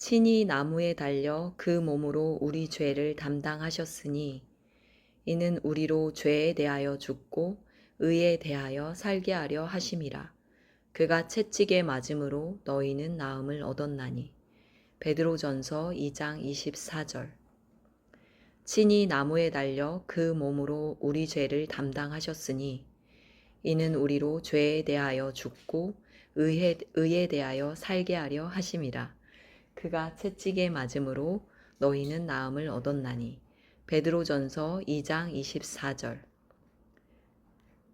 친히 나무에 달려 그 몸으로 우리 죄를 담당하셨으니 이는 우리로 죄에 대하여 죽고 의에 대하여 살게 하려 하심이라. 그가 채찍에 맞음으로 너희는 나음을 얻었나니. 베드로전서 2장 24절. 친히 나무에 달려 그 몸으로 우리 죄를 담당하셨으니 이는 우리로 죄에 대하여 죽고 의에, 의에 대하여 살게 하려 하심이라. 그가 채찍에 맞음으로 너희는 나음을 얻었나니. 베드로전서 2장 24절.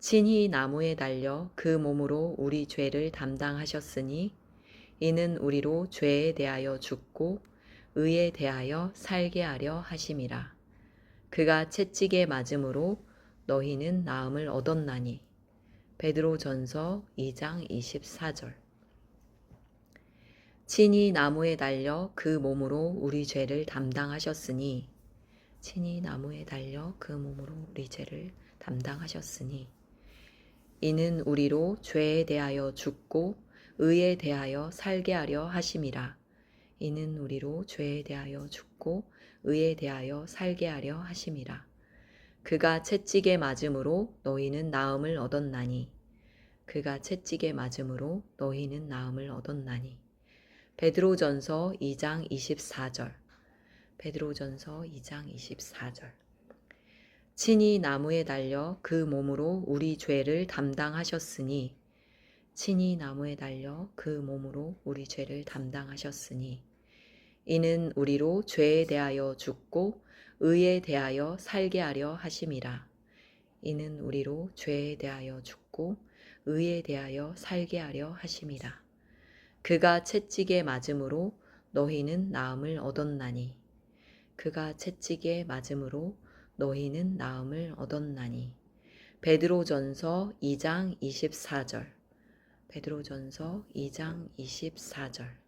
친히 나무에 달려 그 몸으로 우리 죄를 담당하셨으니 이는 우리로 죄에 대하여 죽고 의에 대하여 살게 하려 하심이라. 그가 채찍에 맞음으로 너희는 나음을 얻었나니. 베드로전서 2장 24절. 친히 나무에 달려 그 몸으로 우리 죄를 담당하셨으니 친히 나무에 달려 그 몸으로 우리 죄를 담당하셨으니 이는 우리로 죄에 대하여 죽고 의에 대하여 살게 하려 하심이라. 이는 우리로 죄에 대하여 죽고 의에 대하여 살게 하려 하심이라. 그가 채찍에 맞음으로 너희는 나음을 얻었나니 그가 채찍에 맞음으로 너희는 나음을 얻었나니 베드로전서 2장 24절. 베드로전서 2장 24절. 친히 나무에 달려 그 몸으로 우리 죄를 담당하셨으니 친히 나무에 달려 그 몸으로 우리 죄를 담당하셨으니 이는 우리로 죄에 대하여 죽고 의에 대하여 살게 하려 하심이라. 이는 우리로 죄에 대하여 죽고 의에 대하여 살게 하려 하심이라 그가 채찍에 맞음으로 너희는 나음을 얻었나니. 그가 채찍에 맞음으로 너희는 나음을 얻었나니. 베드로전서 2장 24절. 베드로전서 2장 24절